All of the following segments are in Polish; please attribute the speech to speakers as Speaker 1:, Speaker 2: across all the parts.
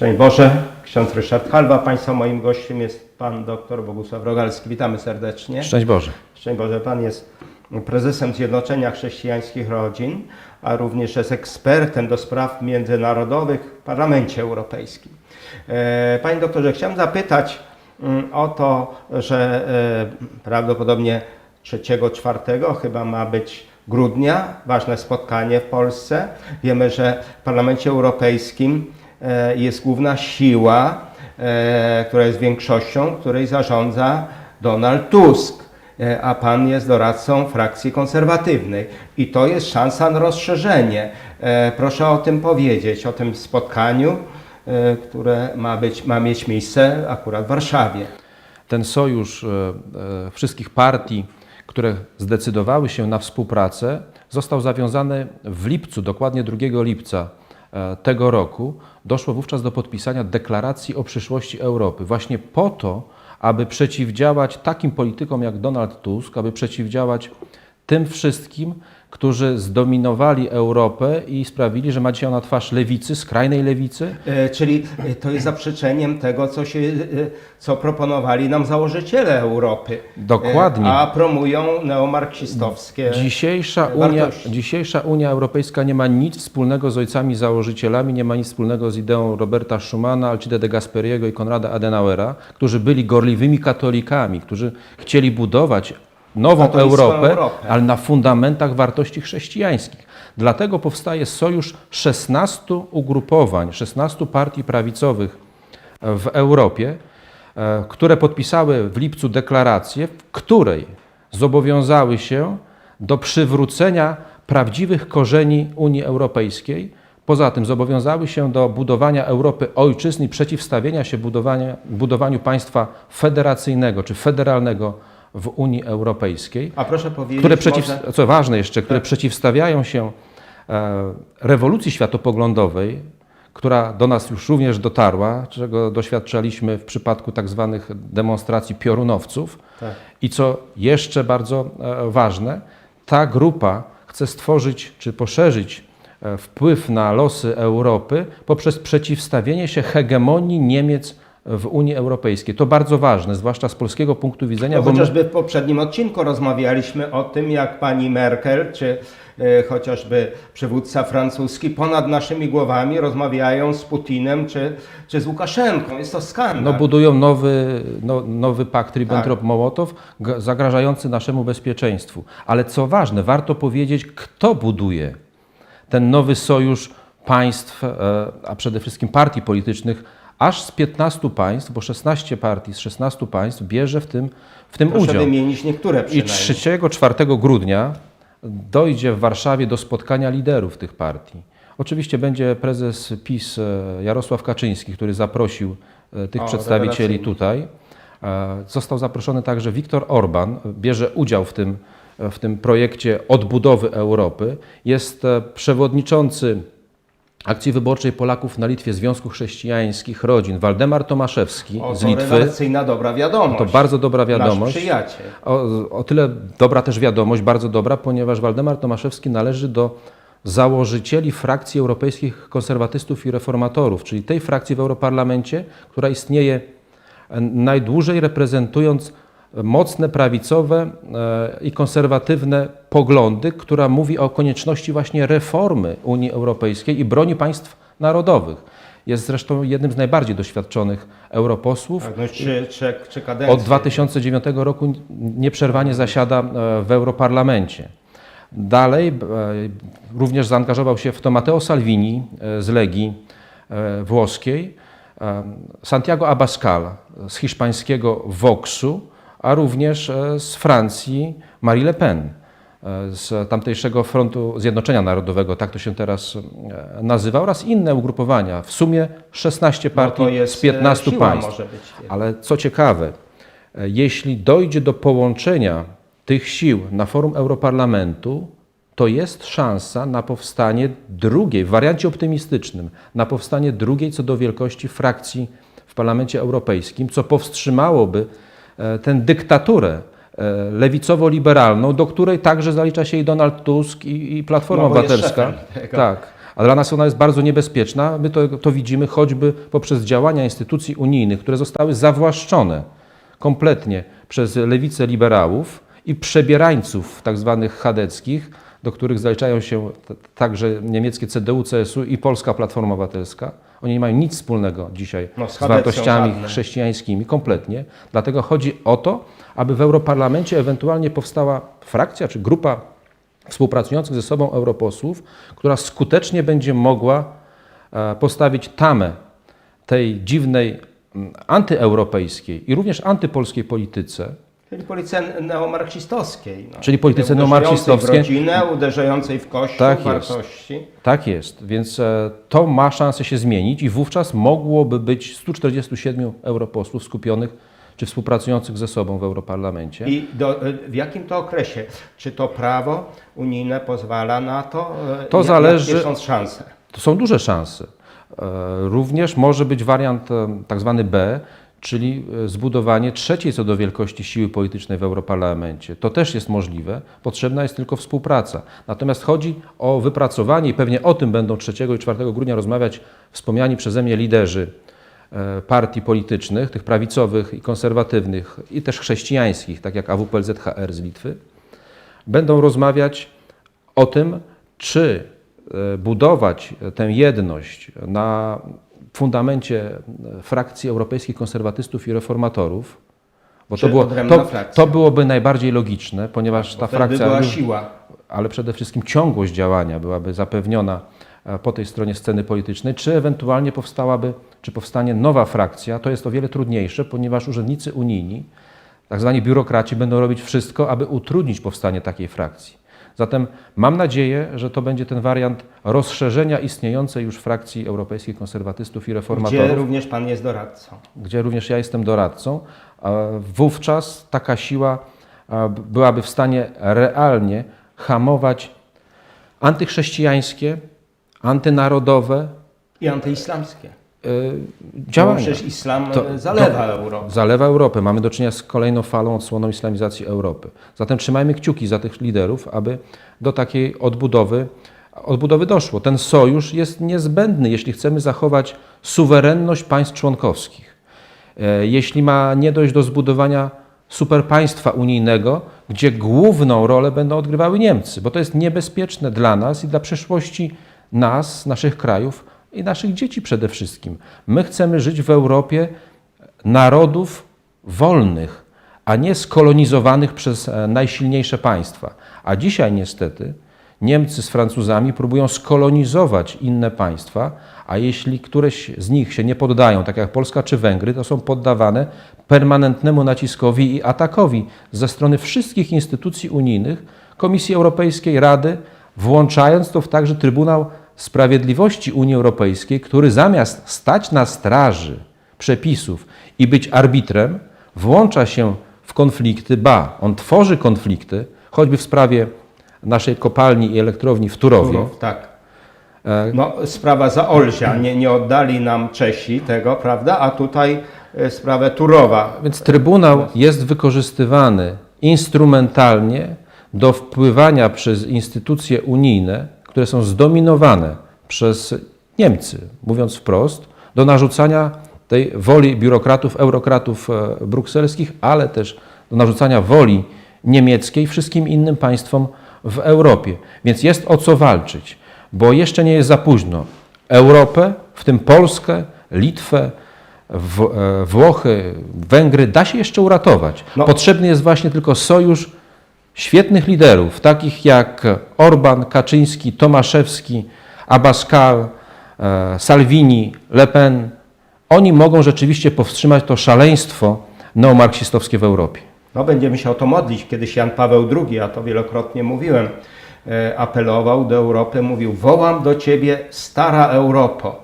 Speaker 1: Szczęść Boże, ksiądz Ryszard Halwa. Państwa moim gościem jest pan dr Bogusław Rogalski. Witamy serdecznie.
Speaker 2: Szczęść Boże.
Speaker 1: Szczęść Boże, pan jest prezesem Zjednoczenia Chrześcijańskich Rodzin, a również jest ekspertem do spraw międzynarodowych w Parlamencie Europejskim. E, Panie doktorze, chciałem zapytać mm, o to, że e, prawdopodobnie 3-4 chyba ma być grudnia, ważne spotkanie w Polsce. Wiemy, że w Parlamencie Europejskim jest główna siła, e, która jest większością, której zarządza Donald Tusk, e, a pan jest doradcą frakcji konserwatywnej. I to jest szansa na rozszerzenie. E, Proszę o tym powiedzieć, o tym spotkaniu, e, które ma, być, ma mieć miejsce akurat w Warszawie.
Speaker 2: Ten sojusz e, e, wszystkich partii, które zdecydowały się na współpracę, został zawiązany w lipcu, dokładnie 2 lipca e, tego roku. Doszło wówczas do podpisania deklaracji o przyszłości Europy. Właśnie po to, aby przeciwdziałać takim politykom jak Donald Tusk, aby przeciwdziałać tym wszystkim, którzy zdominowali Europę i sprawili, że ma dzisiaj ona twarz lewicy, skrajnej lewicy,
Speaker 1: E, Czyli e, to jest zaprzeczeniem tego, co, się, e, co proponowali nam założyciele Europy.
Speaker 2: Dokładnie.
Speaker 1: A promują neomarksistowskie.
Speaker 2: Dzisiejsza Unia,
Speaker 1: wartości.
Speaker 2: dzisiejsza Unia Europejska nie ma nic wspólnego z ojcami założycielami, nie ma nic wspólnego z ideą Roberta Schumana, Alcide de Gasperiego i Konrada Adenauera, którzy byli gorliwymi katolikami, którzy chcieli budować nową Europę,
Speaker 1: Europę.
Speaker 2: ale na fundamentach wartości chrześcijańskich. Dlatego powstaje sojusz 16 ugrupowań, 16 partii prawicowych w Europie, e, które podpisały w lipcu deklarację, w której zobowiązały się do przywrócenia prawdziwych korzeni Unii Europejskiej. Poza tym zobowiązały się do budowania Europy ojczyzn i przeciwstawienia się budowaniu państwa federacyjnego czy federalnego w Unii Europejskiej
Speaker 1: A proszę powiedzieć,
Speaker 2: które przeciw,
Speaker 1: może,
Speaker 2: co ważne jeszcze, które przeciwstawiają się e, rewolucji światopoglądowej, która do nas już również dotarła, czego doświadczaliśmy w przypadku tak zwanych demonstracji piorunowców.
Speaker 1: Tak.
Speaker 2: I co jeszcze bardzo e, ważne, ta grupa chce stworzyć czy poszerzyć e, wpływ na losy Europy poprzez przeciwstawienie się hegemonii Niemiec w Unii Europejskiej. To bardzo ważne, zwłaszcza z polskiego punktu widzenia,
Speaker 1: no,
Speaker 2: bo
Speaker 1: chociażby w poprzednim odcinku rozmawialiśmy o tym, jak pani Merkel, czy e, chociażby przywódca francuski ponad naszymi głowami rozmawiają z Putinem, czy, czy z Łukaszenką. Jest to skandal.
Speaker 2: No, budują nowy, no, nowy pakt Ribbentrop-Mołotow, g- zagrażający naszemu bezpieczeństwu. Ale co ważne, warto powiedzieć, kto buduje ten nowy sojusz państw, e, a przede wszystkim partii politycznych, aż z 15 państw, bo 16 partii z 16 państw bierze w tym, w tym
Speaker 1: Proszę
Speaker 2: udział.
Speaker 1: wymienić niektóre
Speaker 2: I
Speaker 1: przynajmniej.
Speaker 2: 3-4 grudnia dojdzie w Warszawie do spotkania liderów tych partii. Oczywiście będzie prezes PiS e, Jarosław Kaczyński, który zaprosił e, tych
Speaker 1: O,
Speaker 2: przedstawicieli tutaj. E, Został zaproszony także Viktor Orban, bierze udział w tym, w tym projekcie odbudowy Europy. Jest przewodniczący akcji wyborczej Polaków na Litwie Związku Chrześcijańskich Rodzin, Waldemar Tomaszewski
Speaker 1: O,
Speaker 2: z
Speaker 1: to
Speaker 2: Litwy.
Speaker 1: rewelacyjna dobra wiadomość.
Speaker 2: To bardzo dobra
Speaker 1: Nasz
Speaker 2: wiadomość.
Speaker 1: przyjaciel.
Speaker 2: O, o tyle dobra też wiadomość, bardzo dobra, ponieważ Waldemar Tomaszewski należy do założycieli frakcji europejskich konserwatystów i reformatorów, czyli tej frakcji w Europarlamencie, która istnieje najdłużej reprezentując mocne prawicowe e, i konserwatywne poglądy, która mówi o konieczności właśnie reformy Unii Europejskiej i broni państw narodowych. Jest zresztą jednym z najbardziej doświadczonych europosłów.
Speaker 1: Tak, no, trzy, trzy kadencje.
Speaker 2: Od 2009 roku nieprzerwanie zasiada e, w Europarlamencie. Dalej e, również zaangażował się w to Matteo Salvini z Legii włoskiej, Santiago Abascal z hiszpańskiego Voxu, a również e, z Francji Marie Le Pen e, z tamtejszego Frontu Zjednoczenia Narodowego, tak to się teraz e, nazywa, oraz inne ugrupowania. W sumie 16
Speaker 1: No,
Speaker 2: partii
Speaker 1: jest,
Speaker 2: z 15
Speaker 1: e, siła
Speaker 2: państw. Ale co ciekawe, jeśli dojdzie do połączenia tych sił na forum Europarlamentu, to jest szansa na powstanie drugiej, w wariancie optymistycznym, na powstanie drugiej co do wielkości frakcji w Parlamencie Europejskim, co powstrzymałoby tę dyktaturę e, lewicowo-liberalną, do której także zalicza się i Donald Tusk i, i Platforma
Speaker 1: No,
Speaker 2: Obywatelska. Tak. A dla nas ona jest bardzo niebezpieczna. My to, to widzimy choćby poprzez działania instytucji unijnych, które zostały zawłaszczone kompletnie przez lewicę liberałów i przebierańców tak zwanych chadeckich, do których zaliczają się także niemieckie CDU, CSU i Polska Platforma Obywatelska. Oni nie mają nic wspólnego dzisiaj
Speaker 1: No, z
Speaker 2: z wartościami
Speaker 1: żadne.
Speaker 2: chrześcijańskimi, kompletnie. Dlatego chodzi o to, aby w Europarlamencie ewentualnie powstała frakcja czy grupa współpracujących ze sobą europosłów, która skutecznie będzie mogła e, postawić tamę tej dziwnej mm, antyeuropejskiej i również antypolskiej polityce,
Speaker 1: Czyli polityce neomarksistowskiej. No.
Speaker 2: Czyli polityce neomarksistowskiej.
Speaker 1: rodzinę, uderzającej w kościół,
Speaker 2: Tak jest.
Speaker 1: wartości.
Speaker 2: Tak jest, więc e, to ma szansę się zmienić i wówczas mogłoby być 147 europosłów skupionych czy współpracujących ze sobą w Europarlamencie.
Speaker 1: I do, w jakim to okresie? Czy to prawo unijne pozwala na to?
Speaker 2: To
Speaker 1: Jak-
Speaker 2: zależy-
Speaker 1: Jakie są szanse?
Speaker 2: To są duże szanse. E, Również może być wariant e, tak zwany B, czyli e, zbudowanie trzeciej co do wielkości siły politycznej w Europarlamencie. To też jest możliwe, potrzebna jest tylko współpraca. Natomiast chodzi o wypracowanie i pewnie o tym będą 3 i 4 grudnia rozmawiać wspomniani przeze mnie liderzy e, partii politycznych, tych prawicowych i konserwatywnych i też chrześcijańskich, tak jak AWPLZHR z Litwy będą rozmawiać o tym, czy e, budować tę jedność na fundamencie e, frakcji europejskich konserwatystów i reformatorów, bo
Speaker 1: Czy
Speaker 2: to, było, to, to byłoby najbardziej logiczne, ponieważ ta frakcja,
Speaker 1: była siła.
Speaker 2: ale przede wszystkim ciągłość działania byłaby zapewniona e, po tej stronie sceny politycznej, czy ewentualnie powstałaby, czy powstanie nowa frakcja, to jest o wiele trudniejsze, ponieważ urzędnicy unijni, tak zwani biurokraci, będą robić wszystko, aby utrudnić powstanie takiej frakcji. Zatem mam nadzieję, że to będzie ten wariant rozszerzenia istniejącej już frakcji europejskich konserwatystów i reformatorów
Speaker 1: Gdzie również pan jest doradcą.
Speaker 2: gdzie również ja jestem doradcą, wówczas taka siła byłaby w stanie realnie hamować antychrześcijańskie, antynarodowe
Speaker 1: I antyislamskie. Bo
Speaker 2: działania.
Speaker 1: przecież islam
Speaker 2: To-
Speaker 1: e, zalewa Europę.
Speaker 2: Zalewa Europę. Mamy do czynienia z kolejną falą odsłoną islamizacji Europy. Zatem trzymajmy kciuki za tych liderów, aby do takiej odbudowy, odbudowy doszło. Ten sojusz jest niezbędny, jeśli chcemy zachować suwerenność państw członkowskich. E, Jeśli ma nie dojść do zbudowania superpaństwa unijnego, gdzie główną rolę będą odgrywały Niemcy, bo to jest niebezpieczne dla nas i dla przyszłości nas, naszych krajów i naszych dzieci przede wszystkim. My chcemy żyć w Europie narodów wolnych, a nie skolonizowanych przez e, najsilniejsze państwa. A dzisiaj niestety Niemcy z Francuzami próbują skolonizować inne państwa, a jeśli któreś z nich się nie poddają, tak jak Polska czy Węgry, to są poddawane permanentnemu naciskowi i atakowi ze strony wszystkich instytucji unijnych, Komisji Europejskiej, Rady, włączając to w także Trybunał Sprawiedliwości Unii Europejskiej, który zamiast stać na straży przepisów i być arbitrem, włącza się w konflikty, ba, on tworzy konflikty, choćby w sprawie naszej kopalni i elektrowni w Turowie.
Speaker 1: Tak. No, sprawa Zaolzia. Nie, nie oddali nam Czesi tego, prawda? A tutaj e, sprawę Turowa.
Speaker 2: Więc Trybunał jest wykorzystywany instrumentalnie do wpływania przez instytucje unijne, które są zdominowane przez Niemcy, mówiąc wprost, do narzucania tej woli biurokratów, eurokratów e, brukselskich, ale też do narzucania woli niemieckiej wszystkim innym państwom w Europie. Więc jest o co walczyć, bo jeszcze nie jest za późno. Europę, w tym Polskę, Litwę, e, Włochy, Węgry da się jeszcze uratować.
Speaker 1: No.
Speaker 2: Potrzebny jest właśnie tylko sojusz świetnych liderów, takich jak Orban, Kaczyński, Tomaszewski, Abascal, e, Salvini, Le Pen. Oni mogą rzeczywiście powstrzymać to szaleństwo neomarksistowskie w Europie.
Speaker 1: No, będziemy się o to modlić. Kiedyś Jan Paweł II, ja to wielokrotnie mówiłem, e, apelował do Europy, mówił: Wołam do ciebie, stara Europo,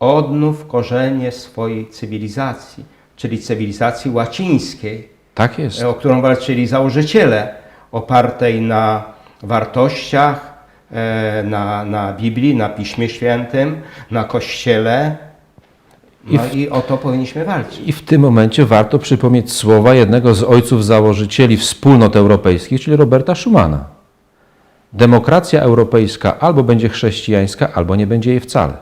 Speaker 1: odnów korzenie swojej cywilizacji, czyli cywilizacji łacińskiej,
Speaker 2: Tak jest.
Speaker 1: e, o którą walczyli założyciele, opartej na wartościach, e, na, na Biblii, na Piśmie Świętym, na Kościele. No i, o to powinniśmy walczyć.
Speaker 2: I w tym momencie warto przypomnieć słowa jednego z ojców założycieli wspólnot europejskich, czyli Roberta Schumana. demokracja europejska albo będzie chrześcijańska, albo nie będzie jej wcale.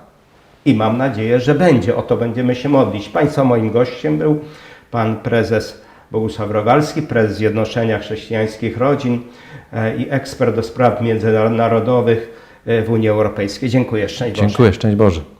Speaker 1: I mam nadzieję, że będzie. O to będziemy się modlić. Państwa moim gościem był pan prezes Bogusław Rogalski, prezes Zjednoczenia Chrześcijańskich Rodzin e, i ekspert do spraw międzynarodowych e, w Unii Europejskiej. Dziękuję. Szczęść Boże.
Speaker 2: Dziękuję, szczęść Boże.